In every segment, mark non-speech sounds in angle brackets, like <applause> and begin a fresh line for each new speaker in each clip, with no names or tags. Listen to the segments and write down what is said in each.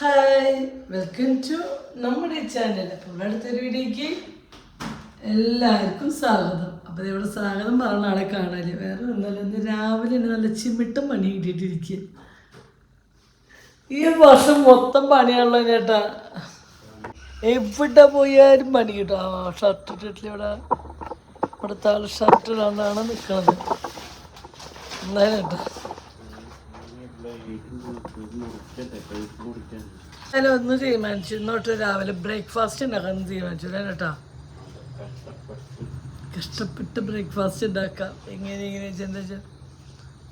Hi welcome to നമ്മുടെ channel അപ്പോൾ അടുത്തൊരു വീഡിയോയ്ക്ക് എല്ലാവർക്കും സ്വാഗതം. അപ്പോൾ ഇവിടെ സ്വാഗതം പറഞ്ഞ ആളെ കാണാൽ വേറെ ഒന്നല്ല ഇന്ന് രാവിലെ തന്നെ നല്ല ചിമിട്ടം പണി കിട്ടിയിട്ടിരിക്കുക. ഈ വർഷം മൊത്തം പണിയാണല്ലോ ചേട്ടാ. എവിടെ പോയാലും പണി കിട്ടും. ആ ഷർട്ട് ഇട്ടിട്ടില്ല ഇവിടെ. ഇവിടുത്തെ ആൾ ഷർട്ട് ഇടാണ്ടാണ് നിൽക്കുന്നത് എന്തായാലും കേട്ടോ ഞാൻ ഒന്ന് തീരുമാനിച്ചു. ഇന്നോട്ട് രാവിലെ ബ്രേക്ക്ഫാസ്റ്റ് ഉണ്ടാക്കാൻ തീരുമാനിച്ചു കേട്ടോ. കഷ്ടപ്പെട്ട് ബ്രേക്ക്ഫാസ്റ്റ് ഉണ്ടാക്കാം. എങ്ങനെ ഇങ്ങനെ എന്താ വെച്ചാൽ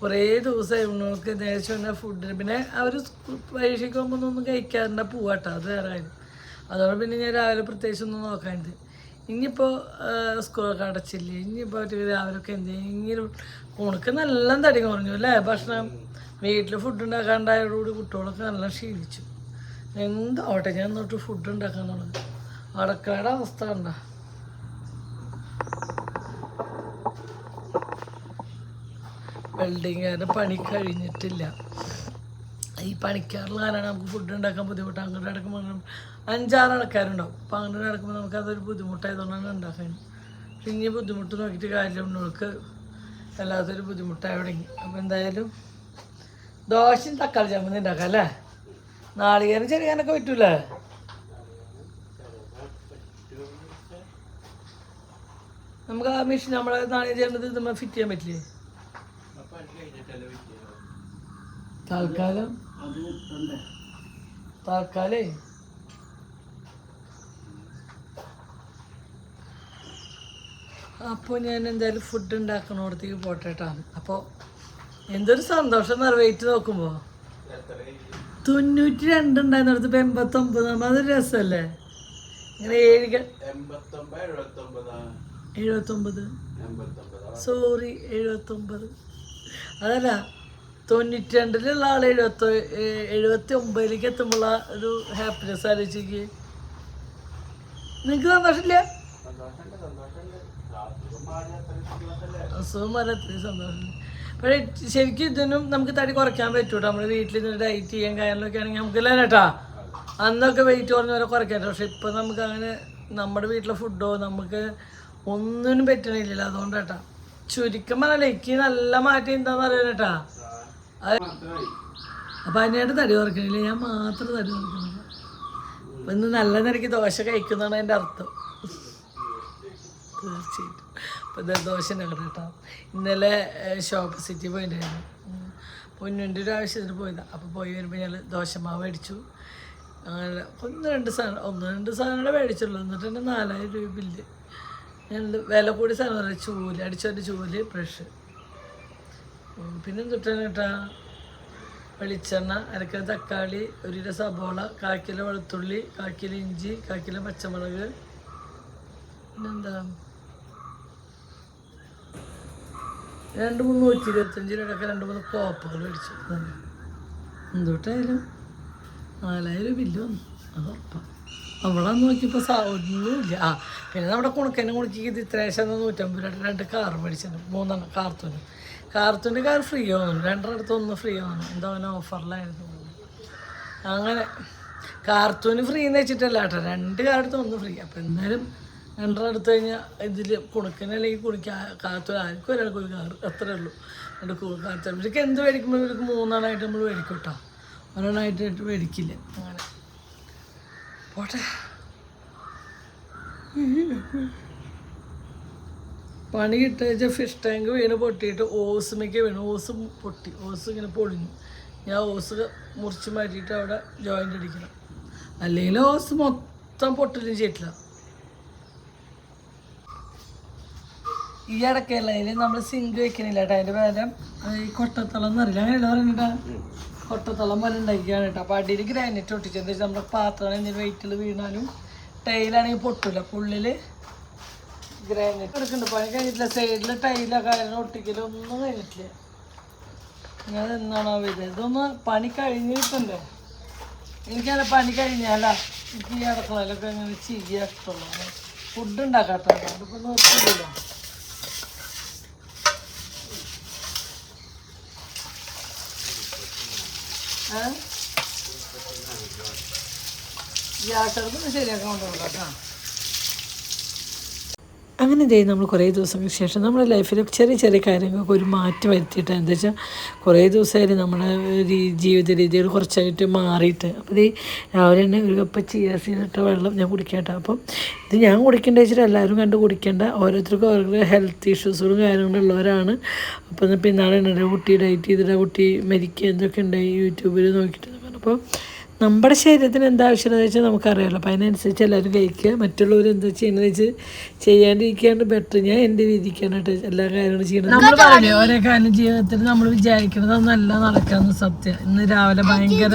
കുറേ ദിവസമായി ഉണ്ണോൾക്ക് നേരത്തെ വന്ന ഫുഡിന് പിന്നെ അവർ പരീക്ഷയ്ക്ക് പോകുമ്പോൾ ഒന്നും കഴിക്കാറുണ്ട് പോവാട്ടോ അത് വേറെ അതുകൊണ്ട് പിന്നെ ഞാൻ രാവിലെ പ്രത്യേകിച്ച് ഒന്നും നോക്കാണ്ട് ഇനിയിപ്പോൾ സ്കൂളൊക്കെ അടച്ചില്ലേ? ഇനിയിപ്പോൾ രാവിലെയൊക്കെ രാവിലെ എന്തെങ്കിലും ഉണക്ക് നല്ല തടി കുറഞ്ഞു അല്ലേ? ഭക്ഷണം വീട്ടിൽ ഫുഡ് ഉണ്ടാക്കാണ്ടായതോടുകൂടി കുട്ടികളൊക്കെ നല്ല ക്ഷീണിച്ചു എന്താവട്ടെ ഞാൻ തൊട്ട് ഫുഡ് ഉണ്ടാക്കാൻ തുടങ്ങി അടക്കളയുടെ അവസ്ഥ കണ്ട. വെൽഡിങ്ങുകാരുടെ പണി കഴിഞ്ഞിട്ടില്ല. ഈ പണിക്കാരുള്ള കാരണം നമുക്ക് ഫുഡ് ഉണ്ടാക്കാൻ ബുദ്ധിമുട്ട്? അങ്ങോട്ട് നടക്കുമ്പോൾ അഞ്ചാറ് ആൾക്കാരുണ്ടാവും അപ്പം അങ്ങനെ നടക്കുമ്പോൾ നമുക്ക് അതൊരു ബുദ്ധിമുട്ടായതുകൊണ്ടാണ് ഉണ്ടാക്കാൻ പക്ഷെ ഇനി ബുദ്ധിമുട്ട് നോക്കിയിട്ട് കാര്യം നമുക്ക് വല്ലാത്തൊരു ബുദ്ധിമുട്ടായി തുടങ്ങി. അപ്പോൾ എന്തായാലും ദോശയും തക്കാളി ചമ്മന്തി ഉണ്ടാക്കാം അല്ലേ? നാളികേരം ചെറിയാനൊക്കെ പറ്റൂലേ? നമുക്ക് ആ മെഷീൻ നമ്മളെ നാളെ ചെയ്യേണ്ടത് നമ്മൾ ഫിറ്റ് ചെയ്യാൻ പറ്റില്ലേ? തൽക്കാലം. തൽക്കാലേ. അപ്പോൾ ഞാൻ എന്തായാലും ഫുഡ് ഉണ്ടാക്കണോടത്തേക്ക് പോട്ടേട്ടാണ് അപ്പോൾ എന്തൊരു സന്തോഷം എന്ന് വെയിറ്റ് നോക്കുമ്പോൾ തൊണ്ണൂറ്റി രണ്ട് ഉണ്ടായിരുന്നിടത്ത് ഇപ്പം എൺപത്തൊമ്പത്. അതൊരു രസമല്ലേ ഇങ്ങനെ ഏഴ് എഴുപത്തൊമ്പത്. സോറി എഴുപത്തൊമ്പത്. അതല്ല തൊണ്ണൂറ്റി രണ്ടിലുള്ള ആൾ എഴുപത്തി എഴുപത്തി ഒമ്പതിലേക്ക് എത്തുമ്പോൾ ഒരു ഹാപ്പിനെസ് ആലോചിക്ക് നിങ്ങൾക്ക് സന്തോഷമില്ല? അസുഖം വരെ അത്രയും സന്തോഷം. പക്ഷേ ശരിക്കും ഇതിനും നമുക്ക് തടി കുറയ്ക്കാൻ പറ്റൂട്ടോ? നമ്മൾ വീട്ടിൽ നിന്ന് ഡയറ്റ് ചെയ്യാൻ കാര്യങ്ങളൊക്കെ ആണെങ്കിൽ നമുക്ക് അല്ലേ കേട്ടാ? അന്നൊക്കെ വെയിറ്റ് കുറഞ്ഞവരെ കുറയ്ക്കാൻ പക്ഷെ ഇപ്പം നമുക്ക് അങ്ങനെ നമ്മുടെ വീട്ടിലെ ഫുഡോ നമുക്ക് ഒന്നിനും പറ്റണില്ലല്ലോ. അതുകൊണ്ട് കേട്ടാ ചുരുക്കം പറഞ്ഞാൽ എനിക്ക് നല്ല മാറ്റം എന്താന്ന് അറിയാൻ കേട്ടാ. അപ്പം അതിനായിട്ട് തടി കുറയ്ക്കണില്ല. ഞാൻ മാത്രം തടി കുറക്കണില്ല അപ്പം ഇന്ന് നല്ല നിരക്ക് ദോശ കഴിക്കുന്നതാണ് എന്റെ അർത്ഥം. തീർച്ചയായിട്ടും. അപ്പോൾ ദോശ കേട്ടോ. ഇന്നലെ ഷോപ്പ് സിറ്റി പോയിട്ടുണ്ടായിരുന്നു പൊന്നുണ്ട് ഒരു ആവശ്യത്തിന് പോയതാണ് അപ്പോൾ പോയി വരുമ്പോൾ ഞങ്ങൾ ദോശമാവ് മേടിച്ചു. അങ്ങനെ ഒന്ന് രണ്ട് സാധനം ഒന്ന് രണ്ട് സാധനങ്ങളെ മേടിച്ചുള്ളൂ. എന്നിട്ട് തന്നെ നാലായിരം രൂപ ബില്ല്. ഞാൻ വില കൂടി സാധനം ചൂൽ അടിച്ചതിന്റെ ചൂൽ ബ്രഷ്. പിന്നെ തൊട്ടാണ് കേട്ടാ? വെളിച്ചെണ്ണ അരക്കര തക്കാളി ഒരു കിലോ സബോള കാൽ കിലോ വെളുത്തുള്ളി കാൽ കിലോ ഇഞ്ചി കാൽ കിലോ പച്ചമുളക്. പിന്നെന്താ? രണ്ട് മൂന്ന് നൂറ്റി ഇരുപത്തഞ്ച് രൂപയൊക്കെ രണ്ട് മൂന്ന് കോപ്പകൾ മേടിച്ചു. തന്നെ എന്തുട്ടായാലും നാലായിരം ബില്ല് വന്നു. അത് ഉറപ്പാണ് അവിടെ നോക്കിയപ്പോൾ സാ ഒന്നുമില്ല ആ പിന്നെ നമ്മുടെ കുണക്കനെ കുണക്കിക്ക് ഇത്രേശം നൂറ്റമ്പത് രൂപ. രണ്ട് കാർ മേടിച്ചിട്ടുണ്ട്. മൂന്നെണ്ണം കാർത്തൂന് കാർത്തൂന്റെ കാർ ഫ്രീ ആവുന്നു രണ്ടിടത്ത് ഒന്ന് ഫ്രീ ആവുന്നു എന്തോ അങ്ങനെ ഓഫറിലായിരുന്നു. അങ്ങനെ കാർത്തൂന് ഫ്രീ എന്ന് വെച്ചിട്ടല്ല കേട്ടോ. രണ്ട് കാർഡത്ത് ഒന്ന് ഫ്രീ. അപ്പം എന്നാലും രണ്ടെണ്ണം എടുത്തു കഴിഞ്ഞാൽ ഇതിൽ കുണുക്കനെ അല്ലെങ്കിൽ കുണിക്ക കാത്തു ആർക്കും ഒരാൾക്ക് ഒരു അത്രേ ഉള്ളൂ. രണ്ട് കാത്തു ഇവർക്ക് എന്ത് മേടിക്കുമ്പോൾ ഇവർക്ക് മൂന്നെണ്ണമായിട്ട് നമ്മൾ മേടിക്കും കേട്ടോ. ഒരെണ്ണമായിട്ട് മേടിക്കില്ല. അങ്ങനെ. പോട്ടെ. പണി കിട്ടുക ഫിഷ് ടാങ്ക് വീണ് പൊട്ടിയിട്ട് ഓസുമയ്ക്ക് വീണു. ഓസ് പൊട്ടി. ഓസ് ഇങ്ങനെ പൊളിഞ്ഞു. ഞാൻ ഓസ് മുറിച്ച് മാറ്റിയിട്ട് അവിടെ ജോയിന്റ് അടിക്കണം. അല്ലെങ്കിൽ ഓസ് മൊത്തം പൊട്ടലും ചെയ്തിട്ടില്ല. ഈ അടക്കയില്ല നമ്മൾ സിങ്ക് വെക്കണില്ല കേട്ടോ. അതിന്റെ പകരം ഈ കൊട്ടത്തളം എന്നറിയില്ല അങ്ങനെയല്ല പറഞ്ഞിട്ടാ? കൊട്ടത്തളം പോലെ ഉണ്ടാക്കിയാണ് കേട്ടോ. അപ്പോൾ അടിയിൽ ഗ്രാനൈറ്റ് ഒട്ടിച്ച് എന്താ നമ്മുടെ പാത്രം എന്തെങ്കിലും വെയിറ്റിൽ വീണാലും ടൈലാണെങ്കിൽ പൊട്ടില്ല പുള്ളിൽ ഗ്രാനൈറ്റ് എടുക്കുന്നുണ്ട് പണി കഴിഞ്ഞിട്ടില്ല. സൈഡിൽ ടൈലൊക്കെ കാര്യങ്ങളോ ഒട്ടിക്കലോ ഒന്നും കഴിഞ്ഞിട്ടില്ല. ഞാൻ എന്നാണോ ഇത് ഇതൊന്ന് പണി കഴിഞ്ഞിട്ടുണ്ടോ. എനിക്കങ്ങനെ പണി കഴിഞ്ഞാലാ എനിക്ക് ഈ അടുക്കളയിലൊക്കെ അങ്ങനെ ചെയ്യാട്ടുള്ളൂ ഫുഡ് ഉണ്ടാക്കാട്ടോ അതിപ്പോൾ നിർത്തിയില്ല ഗ്യാസ് അടുപ്പ് ശരിയാക്കാൻ കൊണ്ടുപോകാം കേട്ടോ.
അങ്ങനെ ചെയ്ത് നമ്മൾ കുറേ ദിവസങ്ങൾക്ക് ശേഷം നമ്മുടെ ലൈഫിൽ ചെറിയ ചെറിയ കാര്യങ്ങൾക്ക് ഒരു മാറ്റം വരുത്തിയിട്ട് എന്താ വെച്ചാൽ കുറേ ദിവസമായിട്ട് നമ്മുടെ ജീവിത രീതികൾ കുറച്ചായിട്ട് മാറിയിട്ട്. അപ്പോൾ ഈ രാവിലെ തന്നെ ഒരു കപ്പ് ചിയാ സീനിട്ട വെള്ളം ഞാൻ കുടിക്കട്ടെ അപ്പം ഇത് ഞാൻ കുടിക്കേണ്ട വെച്ചിട്ട് എല്ലാവരും കണ്ട് കുടിക്കേണ്ട. ഓരോരുത്തർക്കും ഓരോ ഹെൽത്ത് ഇഷ്യൂസുകളും കാര്യങ്ങളും ഉള്ളവരാണ്. പിന്നാളെ ഇന്നാളെ കുട്ടി ഡയറ്റ് ചെയ്തിട്ട് കുട്ടി മരിക്കുക എന്തൊക്കെ ഉണ്ടായി യൂട്യൂബിൽ നോക്കിയിട്ട് അപ്പോൾ നമ്മുടെ ശരീരത്തിന് എന്താ ആവശ്യമെന്ന് വെച്ചാൽ നമുക്കറിയാമല്ലോ അപ്പോൾ അതിനനുസരിച്ച് എല്ലാവരും കഴിക്കുക. മറ്റുള്ളവർ എന്താ ചെയ്യുന്നത് വെച്ച് ചെയ്യാണ്ടിരിക്കുകയാണ് ബെറ്റർ ഞാൻ എന്റെ രീതിക്കാണ് കേട്ടോ എല്ലാ കാര്യങ്ങളും ചെയ്യണം
നമ്മൾ പറഞ്ഞു ഓരോ കാര്യം ജീവിതത്തിൽ നമ്മൾ വിചാരിക്കുന്നത് നല്ല നടക്കാന്ന് സത്യം. ഇന്ന് രാവിലെ ഭയങ്കര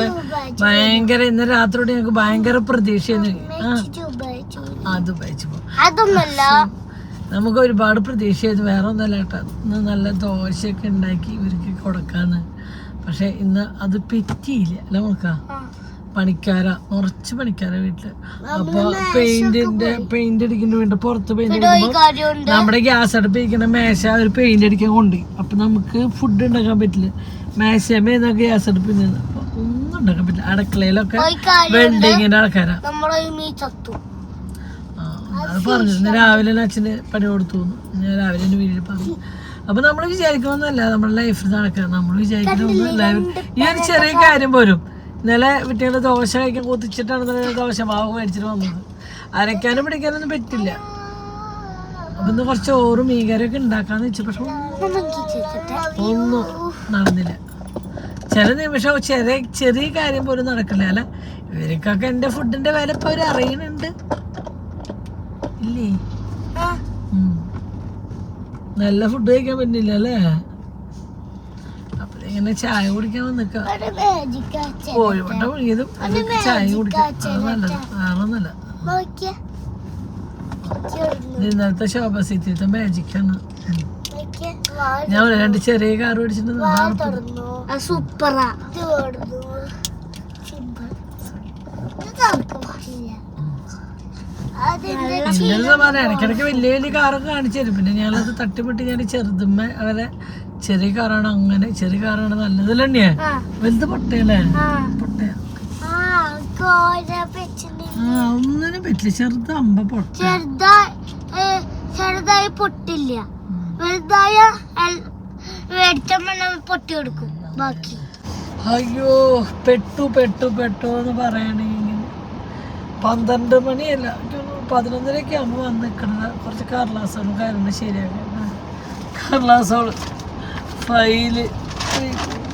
ഭയങ്കര ഇന്ന് രാത്രിയോടെ ഞങ്ങൾക്ക് ഭയങ്കര പ്രതീക്ഷയാണ്. ആ ഉപയോഗിച്ചു ദുബായിച്ച് പോകും നമുക്ക് ഒരുപാട് പ്രതീക്ഷയായിരുന്നു. വേറെ ഒന്നല്ല കേട്ടോ. ഇന്ന് നല്ല ദോശയൊക്കെ ഉണ്ടാക്കി ഇവർക്ക് കൊടുക്കാന്ന്. പക്ഷെ ഇന്ന് അത് പറ്റിയില്ല. അല്ല നോക്കാം പണിക്കാര കുറച്ച് പണിക്കാര വീട്ടിൽ. അപ്പൊ പെയിന്റിന്റെ പെയിന്റ് അടിക്കുന്ന വീണ്ടും പുറത്ത് പെയിന്റ്
അടിക്കുമ്പോൾ
നമ്മുടെ ഗ്യാസ് അടുപ്പിക്കുന്ന മേശ ഒരു പെയിന്റ് അടിക്കാൻ കൊണ്ട് അപ്പൊ നമുക്ക് ഫുഡ് ഉണ്ടാക്കാൻ പറ്റില്ല. മേശമേ ഗ്യാസ് അടുപ്പിൽ അപ്പൊ ഒന്നും ഉണ്ടാക്കാൻ പറ്റില്ല. അടുക്കളയിലൊക്കെ വെൽഡിങ്ങിന്റെ ആൾക്കാരാ. അത് പറഞ്ഞു രാവിലെ തന്നെ അച്ഛന് പണി കൊടുത്തു. ഞാൻ രാവിലെ എന്റെ വീട്ടിൽ പറഞ്ഞു. അപ്പൊ നമ്മൾ വിചാരിക്കണമെന്നല്ല നമ്മുടെ ലൈഫിൽ നടക്കുക നമ്മൾ വിചാരിക്കുന്ന ഈ ഒരു ചെറിയ കാര്യം പോരും ഇന്നലെ വീട്ടിൽ ദോശ കഴിക്കാൻ കൊതിച്ചിട്ടാണ് ദോശ മാവ് മേടിച്ചിട്ട് വന്നത്. അരയ്ക്കാനും പിടിക്കാനൊന്നും പറ്റില്ല. അപ്പൊ ഇന്ന് കുറച്ച് ഓറും മീൻകറിയൊക്കെ ഉണ്ടാക്കാന്ന് വെച്ചു. പക്ഷെ
ഒന്നും
നടന്നില്ല. ചില നിമിഷം ചെറിയ ചെറിയ കാര്യം പോലും നടക്കില്ല. അല്ല ഇവർക്കൊക്കെ എന്റെ ഫുഡിന്റെ വില ഇപ്പൊ അവർ അറിയുന്നുണ്ട് ഇല്ലേ. നല്ല ഫുഡ് കഴിക്കാൻ പറ്റില്ല അല്ലേ? ഇങ്ങനെ ചായ കുടിക്കാൻ
മേജിക്ക
കോഴിമുട്ട പുഴുങ്ങിയതും അതൊക്കെ ചായ കുടിക്കാം. അത് നല്ലത്. ഇത് ഇന്നലത്തെ ശോഭ സീറ്റിലത്തെ മാജിക്കാണ് ഞാൻ രണ്ട് ചെറിയ കാർ ഓടിച്ചിട്ടുണ്ട്.
സൂപ്പറാ.
ഇടയ്ക്കിടയ്ക്ക് വലിയ വലിയ കാറൊക്കെ കാണിച്ചു തരും. പിന്നെ ഞാനത് തട്ടിപ്പെട്ടി ഞാൻ ചെറുതുമ്മ അവരെ ചെറിയ കാറാണ് അങ്ങനെ ചെറിയ കാറാണ് നല്ലതല്ലേ വലുത് പട്ടയല്ലേ പൊട്ടയ. ഒന്നിനും പറ്റില്ല. ചെറുത് അമ്പ
ചെറുതായി പൊട്ടില്ല. വലുതായ പൊട്ടി കൊടുക്കും ബാക്കി.
അയ്യോ പെട്ടു പെട്ടു പെട്ടു എന്ന് പറയണെങ്കിൽ പന്ത്രണ്ട് മണിയല്ല. പതിനൊന്നരക്കാകുമ്പോ തോന്നുന്നു പതിനൊന്നരയൊക്കെ ആകുമ്പോൾ വന്ന് നിൽക്കണത് കുറച്ച് കാർലാസോളും കാര്യങ്ങളും ശരിയാക്കാം കടലാസുകൾ ഫയൽ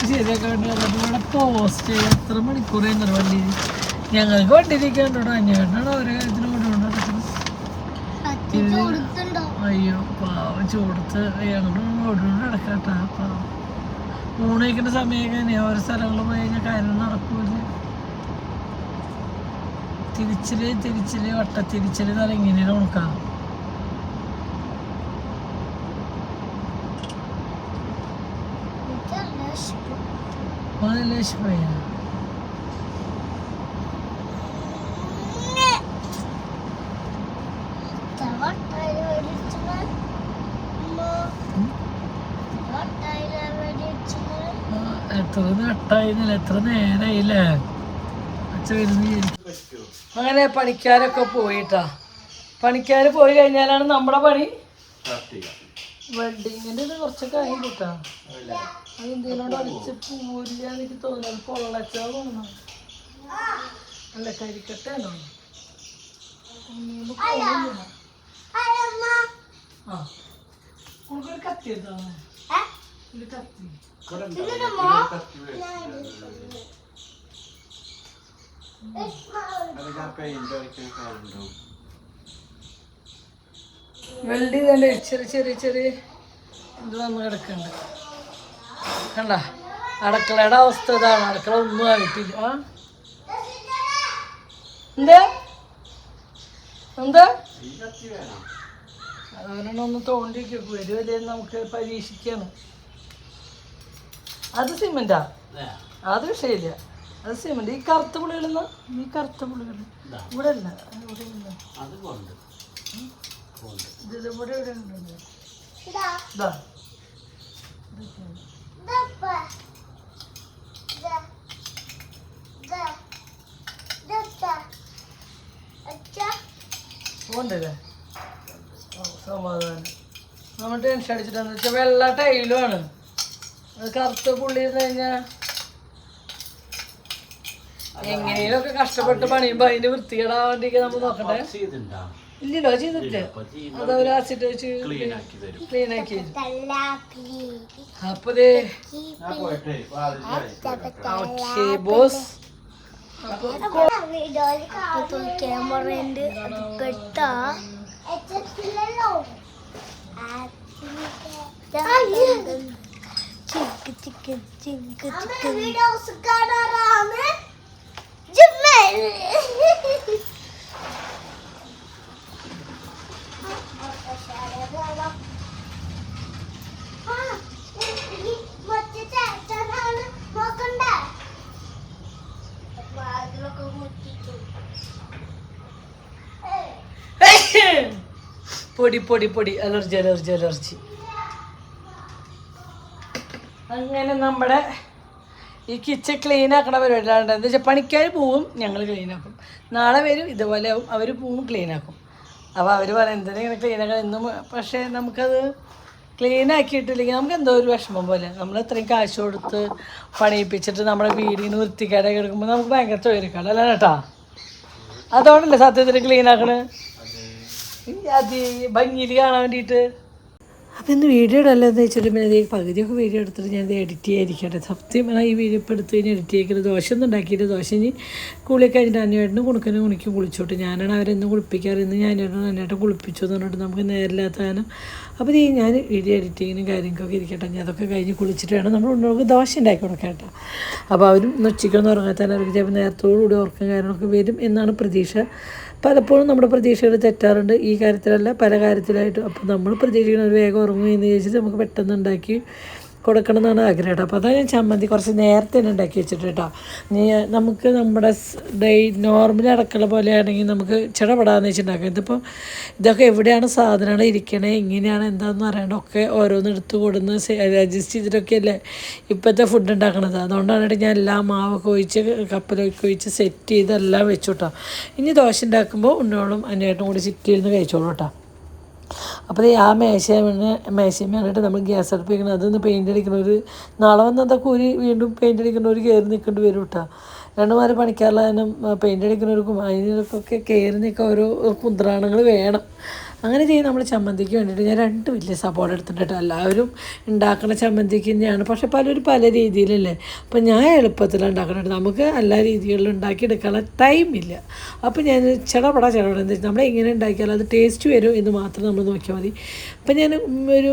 ശരിയാക്കാൻ ഇവിടെ പോസ്റ്റ് എത്ര മണിക്കൂർ എന്നൊരു വണ്ടി. ഞങ്ങൾക്ക് വണ്ടി ഇരിക്കാണ്ടോ അഞ്ഞേട്ടാണ് ഓരോ കാര്യത്തിന് കൊണ്ടുകൊണ്ട് അയ്യോ പാവം ചൂടത്ത് ഞങ്ങളുടെ ഓടിക്കൊണ്ട് നടക്കട്ടാ പാവം. ഊണയിക്കുന്ന സമയമൊക്കെ തന്നെയാ ഓരോ സ്ഥലങ്ങളിൽ പോയി കഴിഞ്ഞാൽ കാര്യം നടക്കൂല തിരിച്ചിൽ തിരിച്ചിൽ വട്ടത്തിരിച്ചിൽ നല്ല ഇങ്ങനെ ഉണക്കാം ഇഷ്ടമായ എത്ര നട്ടായിരുന്നില്ല എത്ര നേരായില്ലേ അങ്ങനെ പണിക്കാരൊക്കെ പോയിട്ടാ. പണിക്കാർ പോയി കഴിഞ്ഞാലാണ് നമ്മുടെ പണി വെഡിങ്ങിന്റെ ഇത് കുറച്ചൊക്കെ ആയി കിട്ടാ അത് എന്തിനോട് അടിച്ച് പൂരില്ല എനിക്ക് തോന്നുന്നത് പൊള്ളച്ചാ തോന്നുന്നു. അല്ല കരിക്കട്ടാണോ പോകുന്നില്ല. ആ. കത്തി എടുത്തോ ഒരു കത്തി. വെള്ളി തന്നെ ചെറിയ ചെറിയ ചെറിയ ഇത് വന്ന് കിടക്കുന്നുണ്ട്. കണ്ട? അടക്കളയുടെ അവസ്ഥ ഇതാണ്. അടക്കള ഒന്നും ആയിട്ടില്ല. ആ? എന്താ? എന്താ? അതുകൊണ്ടാണ് ഒന്ന് തോണ്ടി വരുമല്ലേ നമുക്ക് പരീക്ഷിക്കാണ്. അത് സിമെന്റാ? അത്. വിഷയമില്ല. അത് സിമെന്റ്. ഈ കറുത്ത പുളികളെന്നാ ഈ കറുത്ത പുളികൾ ഇവിടെ അല്ല ഇവിടെ ഇല്ല
സമാധാനം നമ്മൾ ടെൻഷൻ അടിച്ചിട്ടാന്ന് വെച്ചാൽ വെള്ള ടൈലുമാണ് അത് കറുത്ത പുള്ളി ഇരുന്ന് കഴിഞ്ഞാൽ എങ്ങനെയൊക്കെ കഷ്ടപ്പെട്ട് പണിയുമ്പോൾ അതിന്റെ വൃത്തികേടാൻ വേണ്ടിയൊക്കെ നമ്മൾ നോക്കട്ടെ. ഇല്ലല്ലോ ചെയ്തിട്ടില്ല. അത് അവർ ആസിഡ് വെച്ച് ക്ലീൻ ആക്കി തരും. അപ്പൊ ദേ ഓക്കെ ബോസ്.
ക്യാമറയുണ്ട് അത് പെട്ടാ ചിക്ക് ചിക്കൻ ചിക്ക് ചിക്കൻ <laughs>
പൊടി പൊടി പൊടി. Allergy allergy allergy. അങ്ങനെ നമ്മുടെ ഈ കിച്ചൺ ക്ലീൻ ആക്കണ പരിപാടിയിലാണ് എന്താ വെച്ചാൽ പണിക്കാർ പോവും ഞങ്ങൾ ക്ലീൻ ആക്കും. നാളെ വരും ഇതുപോലെ ആവും. അവർ പോവും ക്ലീൻ ആക്കും. അപ്പോൾ അവർ പറയും എന്തിനാ ഇങ്ങനെ ക്ലീൻ ആക്കാൻ എന്നും പക്ഷേ നമുക്കത് ക്ലീൻ ആക്കിയിട്ടില്ലെങ്കിൽ നമുക്ക് എന്തോ ഒരു വിഷമം പോലെ. നമ്മൾ ഇത്രയും കാശ് കൊടുത്ത് പണിയിപ്പിച്ചിട്ട് നമ്മുടെ വീടിന് വൃത്തിക്കാരെ എടുക്കുമ്പോൾ നമുക്ക് ഭയങ്കര തൊഴിലേക്കാണ് അല്ല കേട്ടാ അതുകൊണ്ടല്ലേ സത്യത്തിൽ ക്ലീൻ ആക്കണേ? അത് ഭംഗിയിൽ കാണാൻ വേണ്ടിയിട്ട്
അപ്പോൾ ഇന്ന് വീഡിയോ ഇടല്ലെന്ന് വെച്ചിട്ട് പിന്നെ ഈ പകുതിയൊക്കെ വീഡിയോ എടുത്തിട്ട് ഞാൻ എഡിറ്റ് ചെയ്യാതിരിക്കട്ടെ. സത്യം പറഞ്ഞാൽ ഈ വീഡിയോ ഇപ്പോൾ എടുത്ത് കഴിഞ്ഞാൽ എഡിറ്റ് ചെയ്യുന്നത് ദോശ ഒന്നും ഉണ്ടാക്കിയിട്ട് ദോശ ഇനി കുളി കഴിഞ്ഞിട്ട് അന്വേട്ടനും കുണുക്കനും കുണിക്കും കുളിച്ചോട്ട്. ഞാനാണ് അവരെന്നും കുളിപ്പിക്കാറ്. ഇന്ന് ഞാൻ അന്വേട്ടൻ കുളിപ്പിച്ചു എന്ന് പറഞ്ഞിട്ട് നമുക്ക് നേരില്ലാത്ത കാരണം അപ്പോൾ ഈ ഞാൻ വീഡിയോ എഡിറ്റിങ്ങിനും കാര്യങ്ങൾക്കൊക്കെ ഇരിക്കട്ടെ. ഞാൻ അതൊക്കെ കഴിഞ്ഞ് കുളിച്ചിട്ട് വേണം നമ്മൾ ഉണ്ണോക്ക് ദോശ ഉണ്ടാക്കി കൊടുക്കട്ടെ അപ്പോൾ അവരും ഉച്ചയ്ക്കൊന്നും ഉറങ്ങാത്തതിന് അവർക്ക് ചിലപ്പോൾ നേരത്തോടുകൂടി ഉറക്കം കാര്യങ്ങളൊക്കെ വരും എന്നാണ് പ്രതീക്ഷ. പലപ്പോഴും നമ്മുടെ പ്രതീക്ഷകൾ തെറ്റാറുണ്ട്. ഈ കാര്യത്തിലല്ല പല കാര്യത്തിലായിട്ടും. അപ്പോൾ നമ്മൾ പ്രതീക്ഷിക്കുന്ന ഒരു വേഗം ഉറങ്ങുകയെന്ന് എന്ന് ചോദിച്ചിട്ട് നമുക്ക് പെട്ടെന്ന് ഉണ്ടാക്കി കൊടുക്കണം എന്നാണ് ആഗ്രഹം കേട്ടോ. അപ്പോൾ അതാണ് ഞാൻ ചമ്മന്തി കുറച്ച് നേരത്തെ തന്നെ ഉണ്ടാക്കി വെച്ചിട്ട് കേട്ടോ. നീ നമുക്ക് നമ്മുടെ ഡേ നോർമൽ അടക്കള പോലെയാണെങ്കിൽ നമുക്ക് ചിടപെടാന്ന് വെച്ചിട്ടുണ്ടാക്കാം. ഇതിപ്പോൾ ഇതൊക്കെ എവിടെയാണ് സാധനങ്ങൾ ഇരിക്കണേ എങ്ങനെയാണ് എന്താണെന്ന് അറിയാണ്ട് ഒക്കെ ഓരോന്ന് എടുത്ത് കൊടുന്ന് അഡ്ജസ്റ്റ് ചെയ്തിട്ടൊക്കെ അല്ലേ ഇപ്പോഴത്തെ ഫുഡ് ഉണ്ടാക്കണത്. അതുകൊണ്ടാണ് ഞാൻ എല്ലാ മാവൊക്കെ ഒഴിച്ച് കപ്പലൊക്കെ ഒഴിച്ച് സെറ്റ് ചെയ്ത് എല്ലാം വെച്ചു കേട്ടോ. ഇനി ദോശ ഉണ്ടാക്കുമ്പോൾ ഉണ്ണോളും അന്നേട്ടും കൂടി ചിറ്റിയിരുന്ന് കഴിച്ചോളൂ കേട്ടോ. അപ്പോൾ ഈ ആ മേശയാണ് മേശയും വേണ്ടിയിട്ട് നമ്മൾ ഗ്യാസ് അടുപ്പ് വയ്ക്കണം അതൊന്ന് പെയിന്റ് അടിക്കണവർ നാളെ വന്ന് അതൊക്കെ ഒരു വീണ്ടും പെയിന്റ് ഒരു കയറി നിൽക്കേണ്ടി വരും കേട്ടോ രണ്ടുമാരെ പണിക്കാറുള്ള കാരണം പെയിന്റ് അടിക്കുന്നവർക്കും അതിനൊക്കെ കയറി നിൽക്കാൻ ഓരോ കുന്ത്രാണങ്ങൾ വേണം. അങ്ങനെ ചെയ്യും നമ്മൾ ചമ്മന്തിക്ക് വേണ്ടിയിട്ട് ഞാൻ രണ്ട് വലിയ സപ്പോർട്ട് എടുത്തിട്ടുണ്ട് എല്ലാവരും ഉണ്ടാക്കുന്ന ചമ്മന്തിക്ക് തന്നെയാണ്. പക്ഷെ പലരും പല രീതിയിലല്ലേ. അപ്പം ഞാൻ എളുപ്പത്തിൽ ഉണ്ടാക്കുന്നുണ്ട് നമുക്ക് എല്ലാ രീതികളിലും ഉണ്ടാക്കിയെടുക്കാനുള്ള ഇല്ല. അപ്പോൾ ഞാൻ ചെടപട ചെടപട എന്താ നമ്മൾ എങ്ങനെ ഉണ്ടാക്കിയാലും അത് ടേസ്റ്റ് വരും എന്ന് മാത്രം നമ്മൾ നോക്കിയാൽ മതി. അപ്പം ഞാൻ ഒരു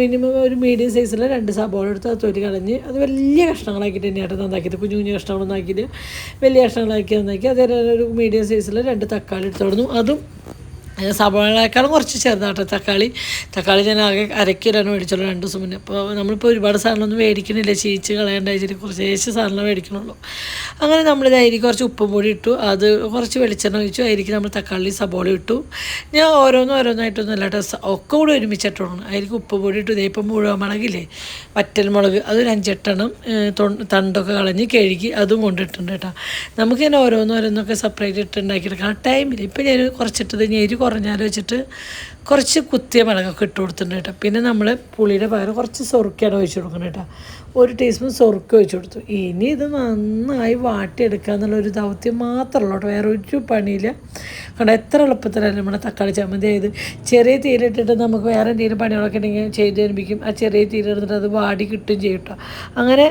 മിനിമം ഒരു മീഡിയം സൈസിൽ രണ്ട് സബോള എടുത്ത് അത് തൊലി കളഞ്ഞ് അത് വലിയ കഷ്ണങ്ങളാക്കിയിട്ട് തന്നെയാണ് നന്നാക്കിയത്. കുഞ്ഞു കുഞ്ഞു കഷ്ണങ്ങളൊന്നാക്കിയിട്ട് വലിയ കഷ്ണങ്ങളാക്കി നന്നാക്കി. അതേ ഒരു മീഡിയം സൈസിൽ രണ്ട് തക്കാളി എടുത്തു തുടങ്ങും അതും സവാളയേക്കാളും കുറച്ച് ചെറുതാട്ടോ. തക്കാളി തക്കാളി ഞാൻ ആകെ അരക്കിലാണ് മേടിച്ചുള്ളൂ രണ്ട് ദിവസം മുന്നേ. അപ്പോൾ നമ്മളിപ്പോൾ ഒരുപാട് സാധനമൊന്നും മേടിക്കണില്ല ചീച്ച് കളയേണ്ട വെച്ചിട്ട് കുറച്ച് സാധനം മേടിക്കണുള്ളൂ. അങ്ങനെ നമ്മൾ അരിക്ക് കുറച്ച് ഉപ്പും പൊടി ഇട്ടു. അത് കുറച്ച് വെളിച്ചെണ്ണ ഒഴിച്ചു. അരിക്ക് നമ്മൾ തക്കാളി സബോള ഇട്ടു. ഞാൻ ഓരോന്നും ഓരോന്നായിട്ടൊന്നും അല്ല കേട്ടോ. ഒക്കെ കൂടി ഒരുമിച്ചിട്ടാണ്. അരിക്ക് ഉപ്പ് പൊടി ഇട്ടു. ഇതേ ഇപ്പം മുഴുവൻ മുളകില്ലേ വറ്റൽ മുളക്. അതൊരു അഞ്ചെട്ടെണ്ണം തണ്ടൊക്കെ കളഞ്ഞ് കഴുകി അതും കൊണ്ടിട്ടുണ്ട് കേട്ടോ. നമുക്ക് തന്നെ ഓരോന്നും ഓരോന്നൊക്കെ സെപ്പറേറ്റ് ഇട്ട് ഉണ്ടാക്കിയെടുക്കാം ആ ടൈമിൽ ഇപ്പം ഞാൻ കുറച്ചിട്ടത് ഞാൻ കുറഞ്ഞാൽ വെച്ചിട്ട് കുറച്ച് കുത്തിയ മുളകൊക്കെ ഇട്ട് കൊടുത്തിട്ടുണ്ട് കേട്ടോ. പിന്നെ നമ്മൾ പുളിയുടെ പകരം കുറച്ച് സൊറുക്കാണ് ഒഴിച്ച് കൊടുക്കുന്നത് കേട്ടോ. ഒരു ടീസ്പൂൺ സൊറുക്ക ഒഴിച്ചു കൊടുത്തു. ഇനി ഇത് നന്നായി വാട്ടിയെടുക്കുക എന്നുള്ള ഒരു ദൗത്യം മാത്രമല്ല കേട്ടോ. വേറെ ഒരു പണിയില്ല. കാരണം എത്ര എളുപ്പത്തിലല്ല നമ്മുടെ തക്കാളി ചമ്മന്തി ആയത്? ചെറിയ തീരിട്ടിട്ട് നമുക്ക് വേറെ എന്തെങ്കിലും പണികളൊക്കെ ഉണ്ടെങ്കിൽ ചെയ്ത് തരുമ്പിക്കും ആ ചെറിയ തീയിലെടുത്തിട്ട് അത് വാടി കിട്ടുകയും ചെയ്യും കേട്ടോ. അങ്ങനെ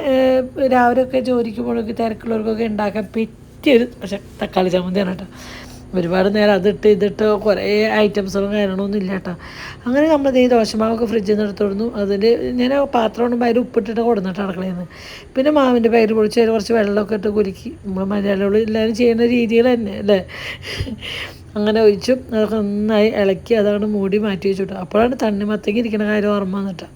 രാവിലെയൊക്കെ ജോലിക്ക് പോകണമെങ്കിൽ തിരക്കുള്ളവർക്കൊക്കെ ഉണ്ടാക്കാൻ പറ്റിയൊരു പക്ഷേ തക്കാളി ചമ്മന്തിയാണ് കേട്ടോ. ഒരുപാട് നേരം അതിട്ട് ഇതിട്ട് കുറേ ഐറ്റംസുകളും കാര്യങ്ങളൊന്നും ഇല്ല കേട്ടോ അങ്ങനെ നമ്മൾ ഈ ദോശമാവൊക്കെ ഫ്രിഡ്ജിൽ നിന്ന് എടുത്തോടുന്നു അതിൽ ഞാൻ പാത്രം കൊണ്ടുമ്പോൾ അതിൽ ഉപ്പിട്ടിട്ട് കൊടുന്നിട്ട് അടുക്കളയിൽ പിന്നെ മാവിന്റെ പയർ പൊളിച്ച് അതിൽ കുറച്ച് വെള്ളമൊക്കെ ഇട്ട് കുലുക്കി നമ്മൾ മലയാളികൾ എല്ലാവരും ചെയ്യുന്ന രീതികൾ തന്നെ അല്ലേ? അങ്ങനെ ഒഴിച്ചു. അതൊക്കെ നന്നായി ഇളക്കി. അതാണ് മൂടി മാറ്റി വെച്ചു അപ്പോഴാണ് തണ്ണിമത്തേക്ക് ഇരിക്കുന്ന കാര്യം ഓർമ്മ വന്നിട്ടാണ്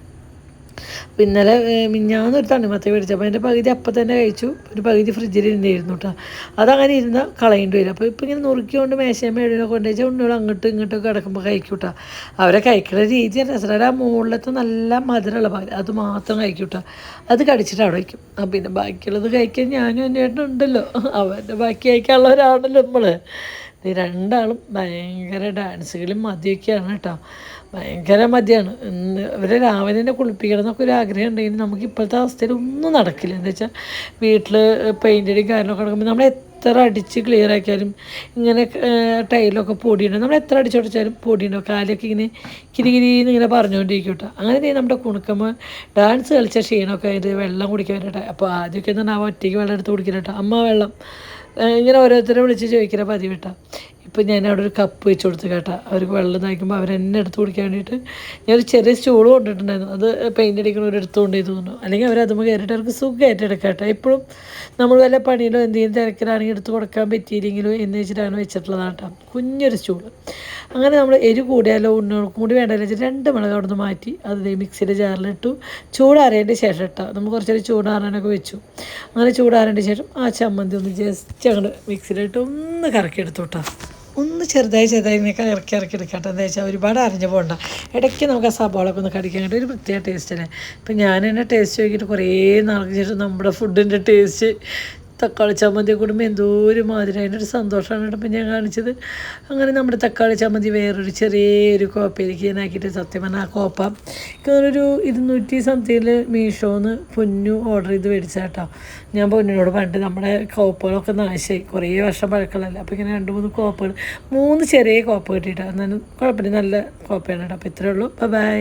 ഇന്നലെ മിഞ്ഞാന്ന് ഒരു തണ്ണിമത്ത മേടിച്ചു അപ്പോൾ അതിന്റെ പകുതി അപ്പം തന്നെ കഴിച്ചു. ഒരു പകുതി ഫ്രിഡ്ജിൽ ഇരുന്നിരുന്നു കേട്ടോ അതങ്ങനെ ഇരുന്ന് കളയേണ്ടി വരും. അപ്പോൾ ഇപ്പോൾ ഇങ്ങനെ നുറുക്കിക്കൊണ്ട് മേശയും മേടിലൊക്കെ കൊണ്ടുവച്ചാൽ ഉണ്ണികൾ അങ്ങോട്ടും ഇങ്ങോട്ടും കിടക്കുമ്പോൾ കഴിക്കും കേട്ടോ അവരെ കഴിക്കുന്ന രീതി ആ മുകളിലത്തെ നല്ല മധുരമുള്ള പാൽ അത് മാത്രം കഴിക്കും കേട്ടോ അത് കടിച്ചിട്ട് അവിടെ വയ്ക്കും. പിന്നെ ബാക്കിയുള്ളത് കഴിക്കാൻ ഞാനും എന്റെ ഉണ്ടല്ലോ. അവന്റെ ബാക്കി കഴിക്കാനുള്ളവരാണല്ലോ നമ്മൾ രണ്ടാളും ഭയങ്കര ഡാൻസുകളും മതിയൊക്കെയാണ് കേട്ടോ. ഭയങ്കര മതിയാണ്. ഇവരെ രാവിലെ കുളിപ്പിക്കണം എന്നൊക്കെ ഒരു ആഗ്രഹം ഉണ്ടെങ്കിൽ നമുക്ക് ഇപ്പോഴത്തെ അവസ്ഥയിൽ ഒന്നും നടക്കില്ല. എന്താ വെച്ചാൽ വീട്ടിൽ പെയിന്റ് അടി കാര്യങ്ങളൊക്കെ നടക്കുമ്പോൾ നമ്മൾ എത്ര അടിച്ച് ക്ലിയർ ആക്കിയാലും ഇങ്ങനെ ടൈലൊക്കെ പൊടിയുണ്ടോ. നമ്മൾ എത്ര അടിച്ചുടച്ചാലും പൊടിയുണ്ടാവും. കാലൊക്കെ ഇങ്ങനെ കിരികിരിന്ന് ഇങ്ങനെ പറഞ്ഞുകൊണ്ടിരിക്കും കേട്ടോ. അങ്ങനെ നമ്മുടെ കുണുക്കമ്മ ഡാൻസ് കളിച്ച ക്ഷീണമൊക്കെ ആയിട്ട് വെള്ളം കുടിക്കാൻ കേട്ടോ അപ്പോൾ ആദ്യമൊക്കെ എന്ന് പറഞ്ഞാൽ ഒറ്റയ്ക്ക് വെള്ളം എടുത്ത് കുടിക്കില്ല കേട്ടോ. അമ്മ വെള്ളം ഇങ്ങനെ ഓരോരുത്തരെ വിളിച്ച് ചോദിക്കുന്ന പതിവിട്ടാണ് ഇപ്പം ഞാൻ അവിടെ ഒരു കപ്പ് വെച്ച് കൊടുത്ത് കേട്ടോ. അവർക്ക് വെള്ളം നയിക്കുമ്പോൾ എന്നെ എടുത്ത് കുടിക്കാൻ വേണ്ടിയിട്ട് ഞാനൊരു ചെറിയ സ്റ്റൂൾ കൊണ്ടിട്ടുണ്ടായിരുന്നു. അത് പെയിന്റ് അടിക്കണവർ എടുത്തുകൊണ്ട് തോന്നുന്നു. അല്ലെങ്കിൽ അവർ അതുമ്പോൾ കയറിയിട്ട് അവർക്ക് സുഖമായിട്ട് എടുക്കട്ടെ കേട്ടോ. എപ്പോഴും നമ്മൾ വല്ല പണിയിലോ എന്തെങ്കിലും തിരക്കിലാണെങ്കിൽ എടുത്ത് കൊടുക്കാൻ പറ്റിയില്ലെങ്കിലോ എന്ന് വെച്ചിട്ടാണ് വെച്ചിട്ടുള്ളതാണ് കേട്ടോ. കുഞ്ഞൊരു സ്റ്റോൾ അങ്ങനെ നമ്മൾ എരി കൂടിയാലോ ഉണ്ണുകൾക്കും കൂടി വേണ്ടല്ലോ വെച്ചിട്ട് രണ്ട് മുളക് അവിടെ നിന്ന് മാറ്റി അത് മിക്സിയുടെ ജാറിലിട്ടു. ചൂടാറിയതിന്റെ ശേഷം ഇട്ടാൽ നമ്മൾ കുറച്ചൊരു ചൂടാറാനൊക്കെ വെച്ചു. അങ്ങനെ ചൂടാറിയതിന്റെ ശേഷം ആ ചമ്മന്തി ഒന്ന് ജസ്റ്റ് അങ്ങോട്ട് മിക്സിയിലിട്ട് ഒന്ന് കറക്കി എടുത്തു കേട്ടോ. ഒന്ന് ചെറുതായി ചെറുതായി ഇങ്ങനെ ഇറക്കി ഇറക്കി എടുക്കട്ടെ. എന്താ വെച്ചാൽ ഒരുപാട് അറിഞ്ഞു പോകണ്ട. ഇടയ്ക്ക് നമുക്ക് ആ സബോളൊക്കെ ഒന്ന് കടിക്കാൻ ഒരു പ്രത്യേക ടേസ്റ്റ് അല്ലേ? ഇപ്പം ഞാൻ തന്നെ ടേസ്റ്റ് നോക്കിയിട്ട് കുറേ നാൾക്ക് ശേഷം നമ്മുടെ ഫുഡിന്റെ ടേസ്റ്റ് തക്കാളി ചമ്മന്തി കൂടുമ്പോൾ എന്തോ ഒരു മാതിരി അതിന്റെ ഒരു സന്തോഷമാണ് കേട്ടപ്പോൾ ഞാൻ കാണിച്ചത്. അങ്ങനെ നമ്മുടെ തക്കാളി ചമ്മന്തി വേറൊരു ചെറിയൊരു കോപ്പയിലേക്ക് ഞാൻ ആക്കിയിട്ട് സത്യം പറഞ്ഞാൽ ആ കോപ്പ ഒരു ഇരുന്നൂറ്റി സംതിങ്ങിൽ മീഷോന്ന് പൊന്നു ഓർഡർ ചെയ്ത് മേടിച്ചാട്ടോ ഞാൻ പൊന്നിനോട് പണ്ട് നമ്മുടെ കോപ്പകളൊക്കെ നാശമായി കുറേ വർഷം പഴക്കമുള്ളതല്ല അപ്പോൾ ഇങ്ങനെ രണ്ട് മൂന്ന് കോപ്പകൾ മൂന്ന് ചെറിയ കോപ്പ കിട്ടിയിട്ടാണ് എന്നാലും കുഴപ്പമില്ല നല്ല കോപ്പയാണ് കേട്ടോ. അപ്പോൾ ഇത്രയേ ഉള്ളൂ. ബൈ